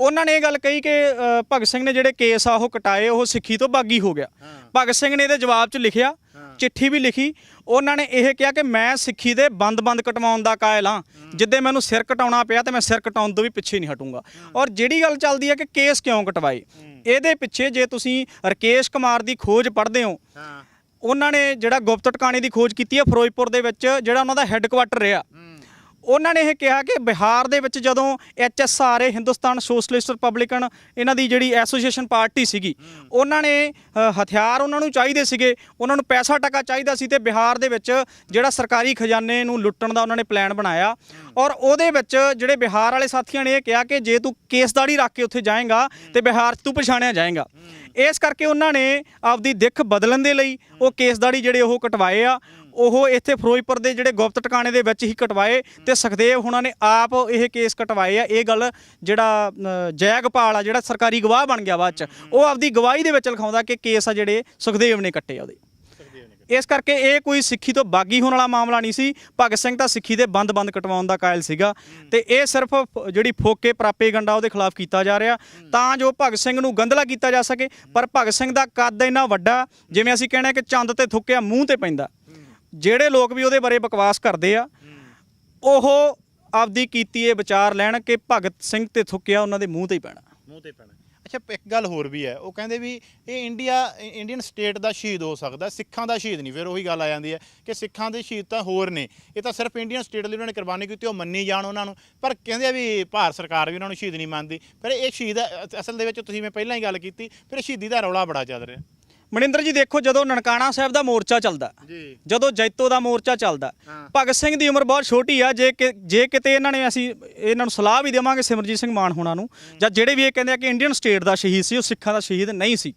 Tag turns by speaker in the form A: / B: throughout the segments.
A: ਉਹਨਾਂ ਨੇ ਇਹ ਗੱਲ ਕਹੀ ਕਿ ਅ, ਭਗਤ ਸਿੰਘ ਨੇ ਜਿਹੜੇ ਕੇਸ ਆ ਉਹ ਕਟਾਏ ਉਹ ਸਿੱਖੀ ਤੋਂ ਬਾਗੀ ਹੋ ਗਿਆ। ਭਗਤ ਸਿੰਘ ਨੇ ਇਹਦੇ ਜਵਾਬ 'ਚ ਲਿਖਿਆ ਚਿੱਠੀ ਵੀ ਲਿਖੀ। ਉਹਨਾਂ ਨੇ ਇਹ ਕਿਹਾ ਕਿ ਮੈਂ ਸਿੱਖੀ ਦੇ ਬੰਦ-ਬੰਦ ਕਟਵਾਉਣ ਦਾ ਕਾਇਲ ਹਾਂ। ਜਿੱਦੇ ਮੈਨੂੰ ਸਿਰ ਕਟਾਉਣਾ ਪਿਆ ਤੇ ਮੈਂ ਸਿਰ ਕਟਾਉਣ ਤੋਂ ਵੀ ਪਿੱਛੇ ਨਹੀਂ ਹਟੂੰਗਾ। ਔਰ ਜਿਹੜੀ ਗੱਲ ਚੱਲਦੀ ਹੈ ਕਿ ਕੇਸ ਕਿਉਂ ਕਟਵਾਏ? ਇਹਦੇ ਪਿੱਛੇ ਜੇ ਤੁਸੀਂ ਰਕੇਸ਼ ਕੁਮਾਰ ਦੀ ਖੋਜ ਪੜ੍ਹਦੇ ਹੋ
B: ਹਾਂ।
A: ਉਹਨਾਂ ਨੇ ਜਿਹੜਾ ਗੁਪਤ ਟਿਕਾਣੇ ਦੀ ਖੋਜ ਕੀਤੀ ਹੈ ਫਿਰੋਜ਼ਪੁਰ ਦੇ ਵਿੱਚ ਜਿਹੜਾ ਉਹਨਾਂ ਦਾ ਹੈੱਡਕੁਆਟਰ ਰਿਹਾ। ਉਹਨਾਂ ਨੇ ਇਹ ਕਿਹਾ ਕਿ ਬਿਹਾਰ ਦੇ ਵਿੱਚ ਜਦੋਂ ਐਚਐਸਆਰ ਹਿੰਦੁਸਤਾਨ ਸੋਸ਼ਲਿਸਟ ਰਿਪਬਲਿਕਨ, ਇਹਨਾਂ ਦੀ ਜਿਹੜੀ ਐਸੋਸੀਏਸ਼ਨ ਪਾਰਟੀ ਸੀਗੀ, ਉਹਨਾਂ ਨੇ ਹਥਿਆਰ ਉਹਨਾਂ ਨੂੰ ਚਾਹੀਦੇ ਸੀਗੇ, ਉਹਨਾਂ ਨੂੰ ਪੈਸਾ ਟਕਾ ਚਾਹੀਦਾ ਸੀ ਤੇ ਬਿਹਾਰ ਦੇ ਵਿੱਚ ਜਿਹੜਾ ਸਰਕਾਰੀ ਖਜ਼ਾਨੇ ਨੂੰ ਲੁੱਟਣ ਦਾ ਉਹਨਾਂ ਨੇ ਪਲਾਨ ਬਣਾਇਆ। ਔਰ ਉਹਦੇ ਵਿੱਚ ਜਿਹੜੇ ਬਿਹਾਰ ਵਾਲੇ ਸਾਥੀਆਂ ਨੇ ਇਹ ਕਿਹਾ ਕਿ ਜੇ ਤੂੰ ਕੇਸਦਾੜੀ ਰੱਖ ਕੇ ਉੱਥੇ ਜਾਏਗਾ ਤੇ ਬਿਹਾਰ 'ਚ ਤੂੰ ਪਛਾਣਿਆ ਜਾਏਗਾ। ਇਸ ਕਰਕੇ ਉਹਨਾਂ ਨੇ ਆਪਦੀ ਦਿੱਖ ਬਦਲਣ ਦੇ ਲਈ ਉਹ ਕੇਸਦਾੜੀ ਜਿਹੜੇ ਉਹ ਕਟਵਾਏ ਆ। ਉਹ ਇੱਥੇ ਫਿਰੋਜ਼ਪੁਰ ਦੇ ਜਿਹੜੇ ਗੁਪਤ ਟਿਕਾਣੇ ਦੇ ਵਿੱਚ ਹੀ ਕਟਵਾਏ ਤੇ ਸੁਖਦੇਵ ਹੁਣਾਂ ਨੇ ਆਪ ਇਹ ਕੇਸ ਕਟਵਾਏ ਆ। ਇਹ ਗੱਲ ਜਿਹੜਾ ਜੈਗਪਾਲ ਆ, ਜਿਹੜਾ ਸਰਕਾਰੀ ਗਵਾਹ ਬਣ ਗਿਆ ਬਾਅਦ ਚ, ਉਹ ਆਪਦੀ ਗਵਾਹੀ ਦੇ ਵਿੱਚ ਲਿਖਾਉਂਦਾ ਕਿ ਕੇਸ ਆ ਜਿਹੜੇ ਸੁਖਦੇਵ ਨੇ ਕੱਟੇ ਆ ਉਹਦੇ। ਇਸ ਕਰਕੇ ਇਹ ਕੋਈ ਸਿੱਖੀ ਤੋਂ ਬਾਗੀ ਹੋਣ ਵਾਲਾ ਮਾਮਲਾ ਨਹੀਂ ਸੀ। ਭਗਤ ਸਿੰਘ ਤਾਂ ਸਿੱਖੀ ਦੇ ਬੰਦ-ਬੰਦ ਕਟਵਾਉਣ ਦਾ ਕਾਇਲ ਸੀਗਾ ਤੇ ਇਹ ਸਿਰਫ ਜਿਹੜੀ ਫੋਕੇ ਪ੍ਰਾਪੇਗੰਡਾ ਉਹਦੇ ਖਿਲਾਫ ਕੀਤਾ ਜਾ ਰਿਹਾ। ਤਾਂ ਜੋ ਭਗਤ ਸਿੰਘ ਨੂੰ ਗੰਧਲਾ ਕੀਤਾ ਜਾ ਸਕੇ, ਪਰ ਭਗਤ ਸਿੰਘ ਦਾ ਕੱਦ ਇੰਨਾ ਵੱਡਾ, ਜਿਵੇਂ ਅਸੀਂ ਕਹਿੰਦੇ ਕਿ ਚੰਦ ਤੇ ਥੁੱਕਿਆ, ਮੂੰਹ ਤੇ ਪੈਂਦਾ। ਜਿਹੜੇ ਲੋਕ ਵੀ ਉਹਦੇ ਬਾਰੇ ਬਕਵਾਸ ਕਰਦੇ ਆ, ਉਹ ਆਪਦੀ ਕੀਤੀ ਇਹ ਵਿਚਾਰ ਲੈਣ ਕਿ ਭਗਤ ਸਿੰਘ ਤੇ ਥੁੱਕਿਆ ਉਹਨਾਂ ਦੇ ਮੂੰਹ ਤੇ ਹੀ ਪੈਣਾ।
B: ਮੂੰਹ ਤੇ ਪੈਣਾ। ਅੱਛਾ, ਇੱਕ ਗੱਲ ਹੋਰ ਵੀ ਹੈ। ਉਹ ਕਹਿੰਦੇ ਵੀ ਇਹ ਇੰਡੀਆ ਇੰਡੀਅਨ ਸਟੇਟ ਦਾ ਸ਼ਹੀਦ ਹੋ ਸਕਦਾ, ਸਿੱਖਾਂ ਦਾ ਸ਼ਹੀਦ ਨਹੀਂ, ਫਿਰ ਉਹੀ ਗੱਲ ਆ ਜਾਂਦੀ ਹੈ ਕਿ ਸਿੱਖਾਂ ਦੇ ਸ਼ਹੀਦ ਤਾਂ ਹੋਰ ਨੇ। ਇਹ ਤਾਂ ਸਿਰਫ ਇੰਡੀਅਨ ਸਟੇਟ ਲਈ ਉਹਨਾਂ ਨੇ ਕੁਰਬਾਨੀ ਕੀਤੀ, ਉਹ ਮੰਨੀ ਜਾਣ ਉਹਨਾਂ ਨੂੰ। ਪਰ ਕਹਿੰਦੇ ਆ ਵੀ ਭਾਰਤ ਸਰਕਾਰ ਵੀ ਉਹਨਾਂ ਨੂੰ ਸ਼ਹੀਦ ਨਹੀਂ ਮੰਨਦੀ। ਫਿਰ ਇਹ ਸ਼ਹੀਦ ਅਸਲ ਦੇ ਵਿੱਚ ਤੁਸੀਂ ਮੈਂ ਪਹਿਲਾਂ ਹੀ ਗੱਲ ਕੀਤੀ, ਫਿਰ ਸ਼ਹੀਦੀ ਦਾ ਰੌਲਾ ਬੜਾ ਚੱਲ ਰਿਹਾ।
A: ਮਨਿੰਦਰ ਜੀ ਦੇਖੋ ਜਦੋਂ ਨਨਕਾਣਾ ਸਾਹਿਬ ਦਾ ਮੋਰਚਾ ਚੱਲਦਾ
B: ਜੀ।
A: ਜਦੋਂ ਜੈਤੋ ਦਾ ਮੋਰਚਾ ਚੱਲਦਾ। ਭਗਤ ਸਿੰਘ ਦੀ ਉਮਰ ਬਹੁਤ ਛੋਟੀ ਆ ਜੇ ਕਿ ਜੇ ਕਿਤੇ ਇਹਨਾਂ ਨੇ ਅਸੀਂ ਇਹਨਾਂ ਨੂੰ ਸਲਾਹ ਵੀ ਦੇਵਾਂਗੇ ਸਿਮਰਜੀਤ ਸਿੰਘ ਮਾਨ ਹੋਣਾ ਨੂੰ ਜਾਂ ਜਿਹੜੇ ਵੀ ਇਹ ਕਹਿੰਦੇ ਆ ਕਿ ਇੰਡੀਅਨ ਸਟੇਟ ਦਾ ਸ਼ਹੀਦ ਸੀ ਉਹ ਸਿੱਖਾਂ ਦਾ ਸ਼ਹੀਦ ਨਹੀਂ ਸੀ।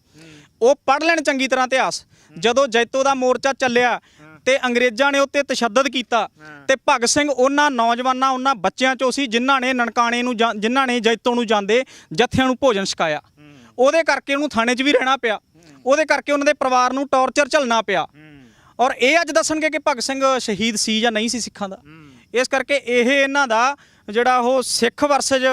A: ਉਹ ਪੜ੍ਹ ਲੈਣ ਚੰਗੀ ਤਰ੍ਹਾਂ ਇਤਿਹਾਸ। ਜਦੋਂ ਜੈਤੋ ਦਾ ਮੋਰਚਾ ਚੱਲਿਆ ਤੇ ਅੰਗਰੇਜ਼ਾਂ ਨੇ ਉੱਤੇ ਤਸ਼ੱਦਦ ਕੀਤਾ ਤੇ ਭਗਤ ਸਿੰਘ ਉਹਨਾਂ ਨੌਜਵਾਨਾਂ ਉਹਨਾਂ ਬੱਚਿਆਂ ਚੋਂ ਸੀ ਜਿਨ੍ਹਾਂ ਨੇ ਨਨਕਾਣੇ ਨੂੰ ਜਿਨ੍ਹਾਂ ਨੇ ਜੈਤੋ ਨੂੰ ਜਾਂਦੇ ਜੱਥਿਆਂ ਨੂੰ ਭੋਜਨ ਛਕਾਇਆ। ਉਹਦੇ ਕਰਕੇ ਉਹਨੂੰ ਥਾਣੇ 'ਚ ਵੀ ਰਹਿਣਾ ਪਿਆ। ਉਹਦੇ ਕਰਕੇ ਉਹਨਾਂ ਦੇ ਪਰਿਵਾਰ ਨੂੰ ਟੌਰਚਰ ਝੱਲਣਾ ਪਿਆ। ਔਰ ਇਹ ਅੱਜ ਦੱਸਣਗੇ ਕਿ ਭਗਤ ਸਿੰਘ ਸ਼ਹੀਦ ਸੀ ਜਾਂ ਨਹੀਂ ਸੀ ਸਿੱਖਾਂ ਦਾ। ਇਸ ਕਰਕੇ ਇਹ ਇਹਨਾਂ ਦਾ ਜਿਹੜਾ ਉਹ ਸਿੱਖ ਵਰਸਜ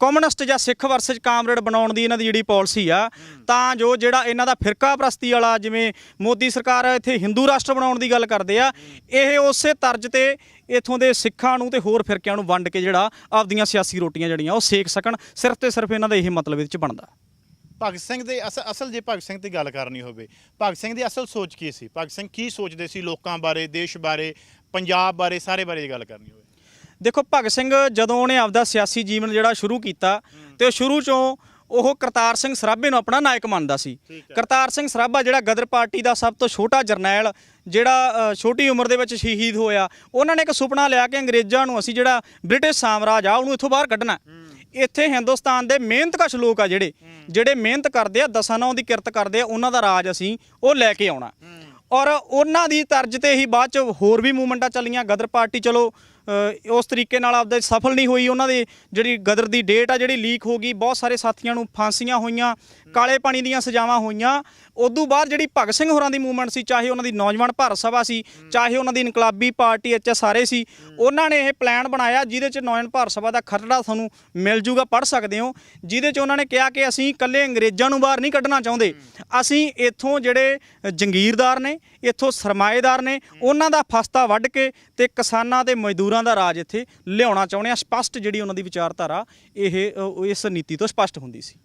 A: ਕਮਿਊਨਿਸਟ ਜਾਂ ਸਿੱਖ ਵਰਸਜ ਕਾਮਰੇਡ ਬਣਾਉਣ ਦੀ ਇਹਨਾਂ ਦੀ ਜਿਹੜੀ ਪਾਲਿਸੀ ਆ ਤਾਂ ਜੋ ਜਿਹੜਾ ਇਹਨਾਂ ਦਾ ਫਿਰਕਾ ਪ੍ਰਸਤੀ ਵਾਲਾ ਜਿਵੇਂ ਮੋਦੀ ਸਰਕਾਰ ਇੱਥੇ ਹਿੰਦੂ ਰਾਸ਼ਟਰ ਬਣਾਉਣ ਦੀ ਗੱਲ ਕਰਦੇ ਆ ਇਹ ਉਸੇ ਤਰਜ ਤੇ ਇਥੋਂ ਦੇ ਸਿੱਖਾਂ ਨੂੰ ਤੇ ਹੋਰ ਫਿਰਕਿਆਂ ਨੂੰ ਵੰਡ ਕੇ ਜਿਹੜਾ ਆਪਦੀਆਂ ਸਿਆਸੀ ਰੋਟੀਆਂ ਜਿਹੜੀਆਂ ਉਹ ਸੇਕ ਸਕਣ। ਸਿਰਫ ਤੇ ਸਿਰਫ ਇਹਨਾਂ ਦਾ ਇਹ ਮਤਲਬ ਇਹਦੇ ਚ ਬਣਦਾ।
B: ਭਗਤ ਸਿੰਘ ਦੇ ਅਸਲ ਅਸਲ ਜੇ ਭਗਤ ਸਿੰਘ ਦੀ ਗੱਲ ਕਰਨੀ ਹੋਵੇ ਭਗਤ ਸਿੰਘ ਦੀ ਅਸਲ ਸੋਚ ਕੀ ਸੀ? ਭਗਤ ਸਿੰਘ ਕੀ ਸੋਚਦੇ ਸੀ ਲੋਕਾਂ ਬਾਰੇ ਦੇਸ਼ ਬਾਰੇ ਪੰਜਾਬ ਬਾਰੇ ਸਾਰੇ ਬਾਰੇ ਗੱਲ ਕਰਨੀ ਹੋਵੇ?
A: ਦੇਖੋ ਭਗਤ ਸਿੰਘ ਜਦੋਂ ਉਹਨੇ ਆਪਦਾ ਸਿਆਸੀ ਜੀਵਨ ਜਿਹੜਾ ਸ਼ੁਰੂ ਕੀਤਾ ਤੇ ਉਹ ਸ਼ੁਰੂ ਚੋਂ ਉਹ ਕਰਤਾਰ ਸਿੰਘ ਸਰਾਭੇ ਨੂੰ ਆਪਣਾ ਨਾਇਕ ਮੰਨਦਾ ਸੀ। ਕਰਤਾਰ ਸਿੰਘ ਸਰਾਭਾ ਜਿਹੜਾ ਗਦਰ ਪਾਰਟੀ ਦਾ ਸਭ ਤੋਂ ਛੋਟਾ ਜਰਨੈਲ ਜਿਹੜਾ ਛੋਟੀ ਉਮਰ ਦੇ ਵਿੱਚ ਸ਼ਹੀਦ ਹੋਇਆ ਉਹਨਾਂ ਨੇ ਇੱਕ ਸੁਪਨਾ ਲਿਆ ਕਿ ਅੰਗਰੇਜ਼ਾਂ ਨੂੰ ਅਸੀਂ ਜਿਹੜਾ ਬ੍ਰਿਟਿਸ਼ ਸਾਮਰਾਜ ਆ ਉਹਨੂੰ ਇੱਥੋਂ ਬਾਹਰ ਕੱਢਣਾ। ਇੱਥੇ ਹਿੰਦੁਸਤਾਨ ਦੇ ਮਿਹਨਤਕਸ਼ ਲੋਕ ਆ ਜਿਹੜੇ ਜਿਹੜੇ ਮਿਹਨਤ ਕਰਦੇ ਆ ਦਸਾਂ ਨੌਂ ਦੀ ਕਿਰਤ ਕਰਦੇ ਆ ਉਹਨਾਂ ਦਾ ਰਾਜ ਅਸੀਂ ਉਹ ਲੈ ਕੇ ਆਉਣਾ। ਔਰ ਉਹਨਾਂ ਦੀ ਤਰਜ਼ ਤੇ ਹੀ ਬਾਅਦ ਚ ਹੋਰ ਵੀ ਮੂਵਮੈਂਟਾਂ ਚੱਲੀਆਂ। ਗਦਰ ਪਾਰਟੀ ਚਲੋ ਉਸ ਤਰੀਕੇ ਨਾਲ ਆਪਦੇ ਸਫਲ ਨਹੀਂ ਹੋਈ। ਉਹਨਾਂ ਦੀ ਜਿਹੜੀ ਗਦਰ ਦੀ ਡੇਟ ਆ, ਜਿਹੜੀ ਲੀਕ ਹੋ ਗਈ, ਬਹੁਤ ਸਾਰੇ ਸਾਥੀਆਂ ਨੂੰ ਫਾਂਸੀਆਂ ਹੋਈਆਂ, ਕਾਲੇ ਪਾਣੀ ਦੀਆਂ ਸਜ਼ਾਵਾਂ ਹੋਈਆਂ। ਉਦੋਂ ਬਾਅਦ ਜਿਹੜੀ ਭਗਤ ਸਿੰਘ ਹੋਰਾਂ ਦੀ ਮੂਵਮੈਂਟ ਸੀ, ਚਾਹੇ ਉਹਨਾਂ ਦੀ ਨੌਜਵਾਨ ਭਾਰਤ ਸਭਾ ਸੀ, ਚਾਹੇ ਉਹਨਾਂ ਦੀ ਇਨਕਲਾਬੀ ਪਾਰਟੀ ਐਚ ਸਾਰੇ ਸੀ, ਉਹਨਾਂ ਨੇ ਇਹ ਪਲਾਨ ਬਣਾਇਆ, ਜਿਹਦੇ ਚ ਨੌਜਵਾਨ ਭਾਰਤ ਸਭਾ ਦਾ ਖਰੜਾ ਤੁਹਾਨੂੰ ਮਿਲ ਜੂਗਾ, ਪੜ੍ਹ ਸਕਦੇ ਹੋ। ਜਿਹਦੇ ਚ ਉਹਨਾਂ ਨੇ ਕਿਹਾ ਕਿ ਅਸੀਂ ਇਕੱਲੇ ਅੰਗਰੇਜ਼ਾਂ ਨੂੰ ਬਾਹਰ ਨਹੀਂ ਕੱਢਣਾ ਚਾਹੁੰਦੇ। ਅਸੀਂ ਇੱਥੋਂ ਜਿਹੜੇ ਜੰਗੀਰਦਾਰ ਨੇ, ਇੱਥੋਂ ਸਰਮਾਏਦਾਰ ਨੇ, ਉਹਨਾਂ ਦਾ ਫਸਤਾ ਵੱਢ ਕੇ ਤੇ ਕਿਸਾਨਾਂ ਤੇ ਮਜ਼ਦੂਰਾਂ ਦਾ ਰਾਜ ਇੱਥੇ ਲਿਆਉਣਾ ਚਾਹੁੰਦੇ ਆ ਸਪਸ਼ਟ ਜਿਹੜੀ ਉਹਨਾਂ ਦੀ ਵਿਚਾਰਧਾਰਾ, ਇਹ ਇਸ ਨੀਤੀ ਤੋਂ ਸਪਸ਼ਟ ਹੁੰਦੀ ਸੀ।